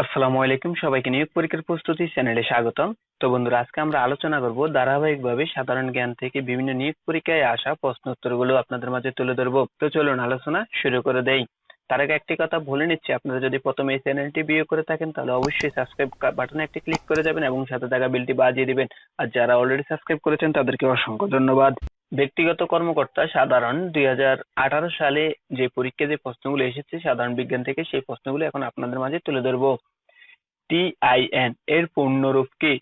আসসালামু আলাইকুম, সবাইকে নিয়োগ পরীক্ষার প্রস্তুতি চ্যানেলে স্বাগতম। তো বন্ধুরা, আজকে আমরা আলোচনা করব ধারাবাহিকভাবে সাধারণ জ্ঞান থেকে বিভিন্ন নিয়োগ পরীক্ষায় আসা প্রশ্ন উত্তরগুলো আপনাদের মাঝে তুলে ধরবো। তো চলুন আলোচনা শুরু করে দেই। তার আগে একটি কথা বলে নিচ্ছি, আপনারা যদি প্রথমে এই চ্যানেলটি বিয়ে করে থাকেন, তাহলে অবশ্যই সাবস্ক্রাইব বাটনে একটি ক্লিক করে যাবেন এবং সাথে থাকা বিলটি বাজিয়ে দিবেন। আর যারা অলরেডি সাবস্ক্রাইব করেছেন, তাদেরকে অসংখ্য ধন্যবাদ। ব্যক্তিগত কর্মকর্তা সাধারণ দুই হাজার আঠারো সালে যে পরীক্ষা যে প্রশ্নগুলো এসেছে, সাধারণ বিজ্ঞান থেকে সেই প্রশ্নগুলো এখন আপনাদের মাঝে তুলে ধরবো। টিআইএন এর পূর্ণরূপ কি?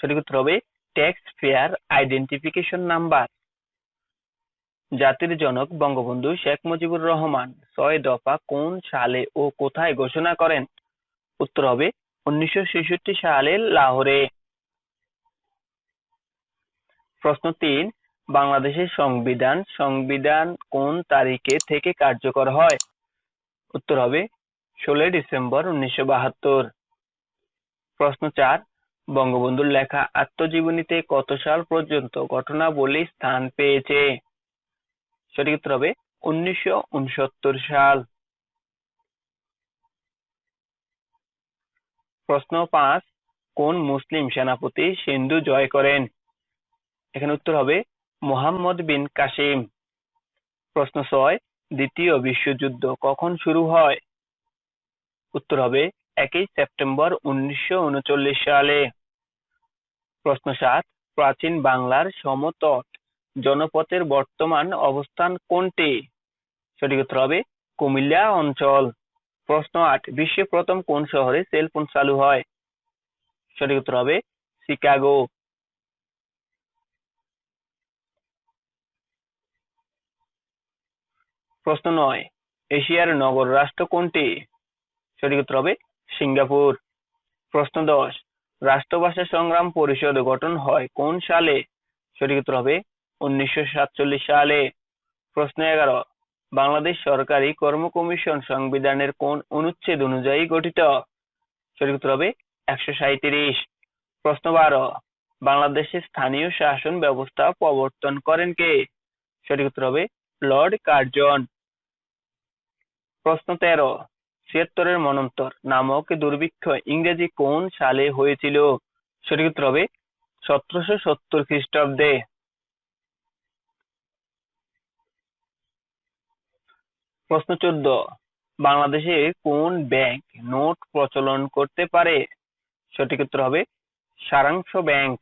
সঠিক উত্তর হবে ট্যাক্স ফেয়ার আইডেন্টিফিকেশন নাম্বার জাতির জনক বঙ্গবন্ধু শেখ মুজিবুর রহমান ছয় দফা কোন সালে ও কোথায় ঘোষণা করেন? উত্তর হবে উনিশশো ছেষট্টি সালে লাহোরে। প্রশ্ন তিন বাংলাদেশের সংবিধান সংবিধান কোন তারিখে থেকে কার্যকর হয়? উত্তর হবে ষোলোই ডিসেম্বর উনিশশো বাহাত্তর। প্রশ্ন চার, বঙ্গবন্ধুর লেখা আত্মজীবনীতে কত সাল পর্যন্ত ঘটনাবলী স্থান পেয়েছে? সঠিক উত্তর হবে উনিশশো উনসত্তর সাল। প্রশ্ন পাঁচ, কোন মুসলিম সেনাপতি সিন্ধু জয় করেন? এখানে উত্তর হবে মোহাম্মদ বিন কাসিম। প্রশ্ন ছয়, দ্বিতীয় বিশ্বযুদ্ধ কখন শুরু হয়? উত্তর হবে একই সেপ্টেম্বর উনিশশো উনচল্লিশ সালে। প্রশ্ন সাত, প্রাচীন বাংলার সমতট জনপথের বর্তমান অবস্থান কোনটি? সঠিক উত্তর হবে কুমিল্লা অঞ্চল। প্রশ্ন আট, বিশ্বে প্রথম কোন শহরে সেলফোন চালু হয়? সঠিক উত্তর হবে শিকাগো। প্রশ্ন নয়। এশিয়ার নগর রাষ্ট্র কোনটি? সঠিক উত্তর হবে সিঙ্গাপুর। প্রশ্ন দশ, রাষ্ট্রভাষা সংগ্রাম পরিষদ গঠন হয় কোন সালে? সঠিক উত্তর হবে উনিশশো সাতচল্লিশ সালে। প্রশ্ন এগারো, বাংলাদেশ সরকারি কর্ম কমিশন সংবিধানের কোন অনুচ্ছেদ অনুযায়ী গঠিত? সঠিক উত্তর হবে একশো সাঁইত্রিশ। প্রশ্ন বারো বাংলাদেশের স্থানীয় শাসন ব্যবস্থা প্রবর্তন করেন কে? সঠিক উত্তর হবে লর্ড কার্জন। প্রশ্ন তেরো। ছিয়াত্তরের মনন্তর নামক দুর্ভিক্ষ ইংরেজি কোন সালে হয়েছিল? সঠিক উত্তর হবে সতেরোশো সত্তর খ্রিস্টাব্দে। প্রশ্ন চোদ্দ। বাংলাদেশে কোন ব্যাংক নোট প্রচলন করতে পারে? সঠিক উত্তর হবে সারাংশ ব্যাংক।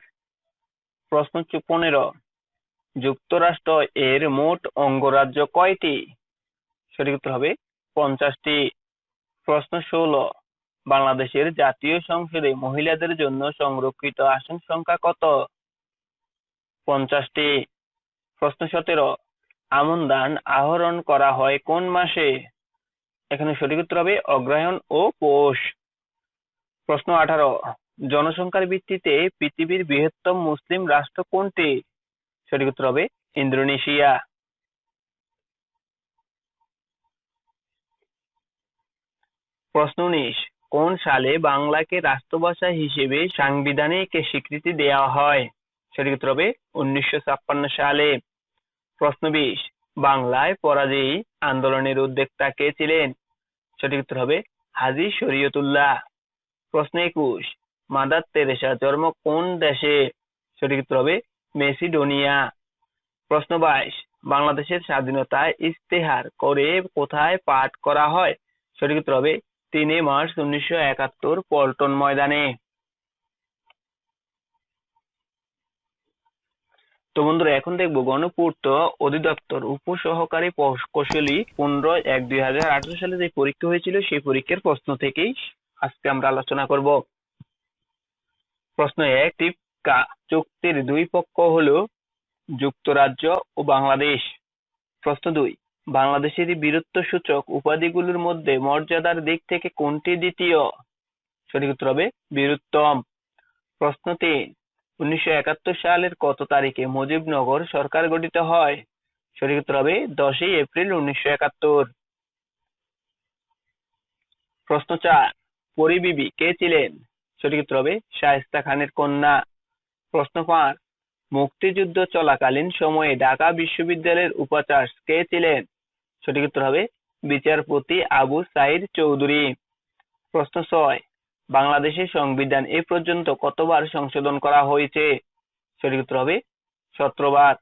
প্রশ্ন পনেরো। যুক্তরাষ্ট্র এর মোট অঙ্গরাজ্য কয়টি? সঠিক উত্তর হবে পঞ্চাশটি। প্রশ্ন ষোলো। বাংলাদেশের জাতীয় সংসদে মহিলাদের জন্য সংরক্ষিত আসন সংখ্যা কত? পঞ্চাশটি। প্রশ্ন সতেরো। আমন ধান আহরণ করা হয় কোন মাসে? এখানে সঠিক উত্তর হবে অগ্রহায়ণ ও পৌষ। প্রশ্ন আঠারো। জনসংখ্যার ভিত্তিতে পৃথিবীর বৃহত্তম মুসলিম রাষ্ট্র কোনটি? সঠিক উত্তর হবে ইন্দোনেশিয়া। প্রশ্ন উনিশ, কোন সালে বাংলাকে রাষ্ট্রভাষা হিসেবে সাংবিধানিক স্বীকৃতি দেওয়া হয়? সঠিক উত্তর হবে উনিশশো ছাপ্পান্ন সালে। প্রশ্ন বিশ, বাংলায় পরাজয়ী আন্দোলনের উদ্যোক্তা কে ছিলেন? সঠিক উত্তর হবে হাজি শরীয়তুল্লাহ। প্রশ্ন একুশ, মাদার তেরেসা জন্ম কোন দেশে? সঠিক উত্তর হবে মেসিডোনিয়া। প্রশ্ন বাইশ, বাংলাদেশের স্বাধীনতা ইস্তেহার করে কোথায় পাঠ করা হয়? সঠিক উত্তর হবে তিনে মার্চ উনিশশো একাত্তর পল্টন ময়দানে। তো বন্ধুরা, এখন দেখব গণপূর্ত অধিদপ্তর উপসহকারী প্রকৌশলী পনেরো এক দুই হাজার আঠারো সালে যে পরীক্ষা হয়েছিল, সেই পরীক্ষার প্রশ্ন থেকেই আজকে আমরা আলোচনা করব। প্রশ্ন এক টিপকা চুক্তির দুই পক্ষ হলো যুক্তরাজ্য ও বাংলাদেশ। প্রশ্ন দুই, বাংলাদেশের বীরত্ব সূচক উপাধিগুলোর মধ্যে মর্যাদার দিক থেকে কোনটি দ্বিতীয়? সঠিক উত্তর হবে বীরুত্তম। প্রশ্ন তিন, উনিশশো একাত্তর সালের কত তারিখে মুজিবনগর সরকার গঠিত হয়? সঠিক উত্তর হবে দশই এপ্রিল উনিশশো একাত্তর। প্রশ্ন চার, পরিবিবি কে ছিলেন? সঠিক উত্তর হবে শায়েস্তা খানের কন্যা। প্রশ্ন পাঁচ, মুক্তিযুদ্ধ চলাকালীন সময়ে ঢাকা বিশ্ববিদ্যালয়ের উপাচার্য কে ছিলেন? সঠিক উত্তর হবে বিচারপতি আবু সাইদ চৌধুরী। প্রশ্ন ছয়, বাংলাদেশের সংবিধান এ পর্যন্ত কতবার সংশোধন করা হয়েছে? সঠিক উত্তর হবে সতেরো বার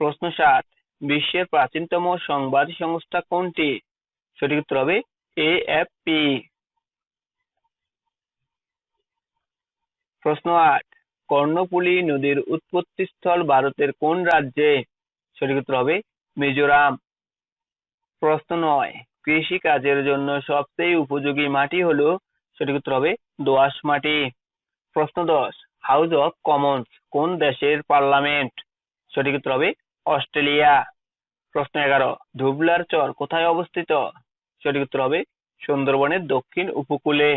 প্রশ্ন সাত, বিশ্বের প্রাচীনতম সংবাদ সংস্থা কোনটি? সঠিক উত্তর হবে এএফপি। প্রশ্ন আট কর্ণফুলী নদীর উৎপত্তিস্থল ভারতের কোন রাজ্যে সঠিক উত্তর হবে? মিজোরাম। প্রশ্ন নয়। কৃষি কাজের জন্য সবচেয়ে উপযোগী মাটি হলো সঠিক উত্তর হবে দোআঁশ মাটি। প্রশ্ন দশ। হাউস অফ কমন্স কোন দেশের পার্লামেন্ট সঠিক উত্তর হবে? অস্ট্রেলিয়া। প্রশ্ন এগারো। ধুবলার চর কোথায় অবস্থিত? সঠিক উত্তর হবে সুন্দরবনের দক্ষিণ উপকূলে।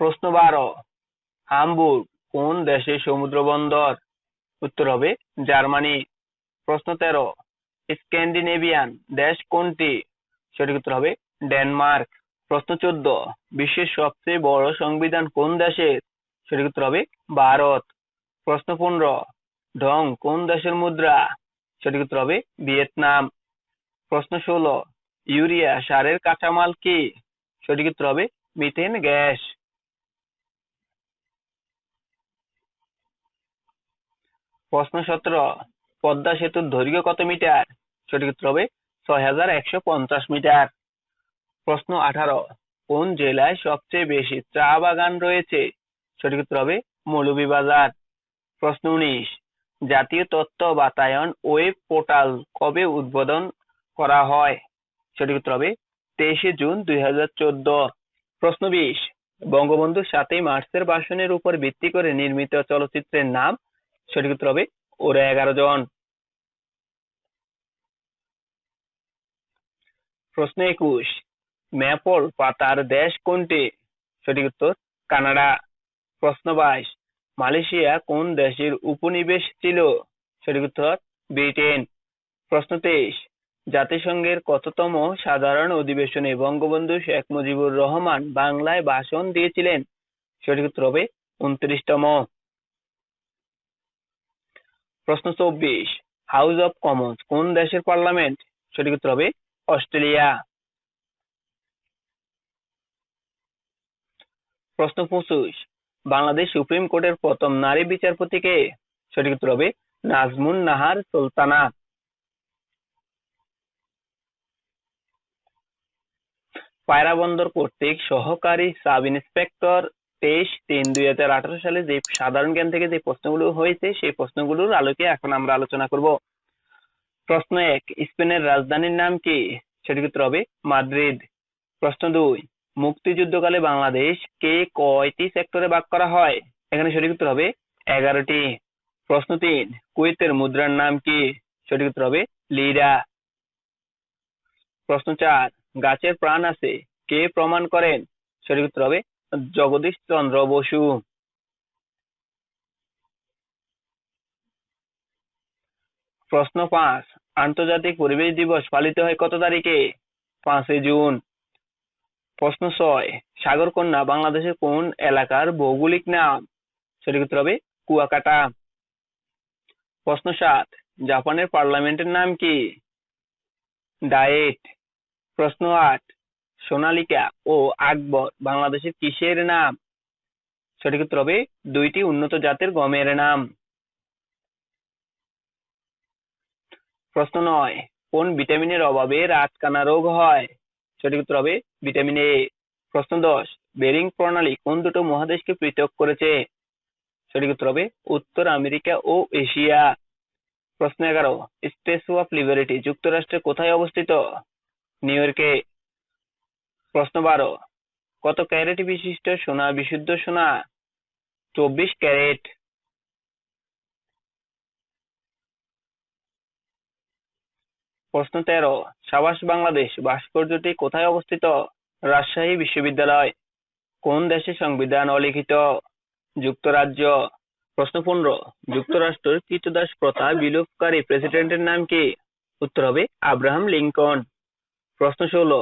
প্রশ্ন বারো, হামবুর্গ কোন দেশের সমুদ্র বন্দর? উত্তর হবে জার্মানি। প্রশ্ন তেরো, স্ক্যান্ডিনেভিয়ান দেশ কোনটি? সঠিক উত্তর হবে ডেনমার্ক। প্রশ্ন চোদ্দ, বিশ্বের সবচেয়ে বড় সংবিধান কোন দেশের? সঠিক উত্তর হবে ভারত। প্রশ্ন পনেরো, ঢং কোন দেশের মুদ্রা? সঠিক উত্তর হবে ভিয়েতনাম। প্রশ্ন ষোলো, ইউরিয়া সারের কাঁচামাল কি? সঠিক উত্তর হবে মিথেন গ্যাস। প্রশ্ন সতেরো পদ্মা সেতুর দৈর্ঘ্য কত মিটার? সঠিক উত্তর হবে ছয় হাজার একশো পঞ্চাশ মিটার। প্রশ্ন আঠারো, কোন জেলায় সবচেয়ে বেশি চা বাগান রয়েছে? সঠিক উত্তর হবে মৌলভীবাজার। প্রশ্ন উনিশ, জাতীয় তথ্য বাতায়ন ওয়েব পোর্টাল কবে উদ্বোধন করা হয়? সঠিক উত্তর হবে তেইশে জুন দুই হাজার চোদ্দ। প্রশ্ন বিশ, বঙ্গবন্ধু সাতই মার্চের ভাষণের উপর ভিত্তি করে নির্মিত চলচ্চিত্রের নাম সঠিক উত্তর হবে ওরা এগারো জন। প্রশ্ন একুশ, ম্যাপল পাতার দেশ কোনটি? সঠিক উত্তর, কানাডা। প্রশ্ন বাইশ, মালয়েশিয়া কোন দেশের উপনিবেশ ছিল? সঠিক উত্তর, ব্রিটেন। প্রশ্ন তেইশ, জাতিসংঘের কততম সাধারণ অধিবেশনে বঙ্গবন্ধু শেখ মুজিবুর রহমান বাংলায় ভাষণ দিয়েছিলেন? সঠিক উত্তর হবে উনত্রিশতম। প্রশ্ন চব্বিশ হাউস অব কমন্স কোন দেশের পার্লামেন্ট সঠিক উত্তর হবে অস্ট্রেলিয়া। প্রশ্ন পঁচিশ, বাংলাদেশ সুপ্রিম কোর্টের প্রথম নারী বিচারপতি কে? সঠিক উত্তর হবে নাজমুন নাহার সুলতানা পায়রা বন্দর কর্তৃক সহকারী সাব ইন্সপেক্টর তেইশ তিন দুই হাজার আঠারো সালে যে সাধারণ জ্ঞান থেকে যে প্রশ্নগুলো হয়েছে, সেই প্রশ্নগুলোর আলোকে এখন আমরা আলোচনা করব। প্রশ্ন এক, স্পেনের রাজধানীর নাম কি? সেটি উত্তর হবে মাদ্রিদ। প্রশ্ন দুই, মুক্তিযুদ্ধকালে বাংলাদেশ কে কয়টি সেক্টরে ভাগ করা হয়? এখানে সঠিক উত্তর হবে এগারোটি। প্রশ্ন তিন, কুয়েতের মুদ্রার নাম কি? সঠিক উত্তর হবে লিরা। প্রশ্ন চার, গাছের প্রাণ আছে, কে প্রমাণ করেন? সঠিক উত্তর হবে জগদীশ চন্দ্র বসু। প্রশ্ন পাঁচ, আন্তর্জাতিক পরিবেশ দিবস পালিত হয় কত তারিখে? পাঁচই জুন। প্রশ্ন ছয়, সাগরকন্যা বাংলাদেশের কোন এলাকার ভৌগোলিক নাম? সঠিক উত্তর হবে কুয়াকাটা। প্রশ্ন সাত, জাপানের পার্লামেন্টের নাম কি? ডায়েট। প্রশ্ন আট সোনালিকা ও আকবর বাংলাদেশের কিসের নাম? সঠিক উত্তর হবে দুইটি উন্নত জাতের গমের নাম। প্রশ্ন নয়, কোন ভিটামিনের অভাবে রাতকানা রোগ হয়? সঠিক উত্তর হবে ভিটামিন এ। প্রশ্ন দশ, বেরিং প্রণালী কোন দুটো মহাদেশকে পৃথক করেছে? সঠিক উত্তর হবে উত্তর আমেরিকা ও এশিয়া। প্রশ্ন এগারো, স্ট্যাচু অফ লিবারিটি যুক্তরাষ্ট্রে কোথায় অবস্থিত? নিউ ইয়র্কে। প্রশ্ন বারো। কত ক্যারেট বিশিষ্ট সোনা? বিশুদ্ধ সোনা? চব্বিশ ক্যারেট। প্রশ্ন তেরো। সাবাস বাংলাদেশ ভাস্কর্যটি কোথায় অবস্থিত? রাজশাহী বিশ্ববিদ্যালয়। কোন দেশের সংবিধান অলিখিত? যুক্তরাজ্য। প্রশ্ন পনেরো। যুক্তরাষ্ট্রের কৃতদাস প্রথা বিলোপকারী প্রেসিডেন্টের নাম কি? উত্তর হবে আব্রাহাম লিঙ্কন। প্রশ্ন ষোলো।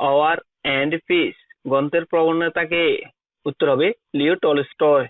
আওয়ার অ্যান্ড পিস গ্রন্থের প্রবণতাকে উত্তর হবে লিও টলস্টয়।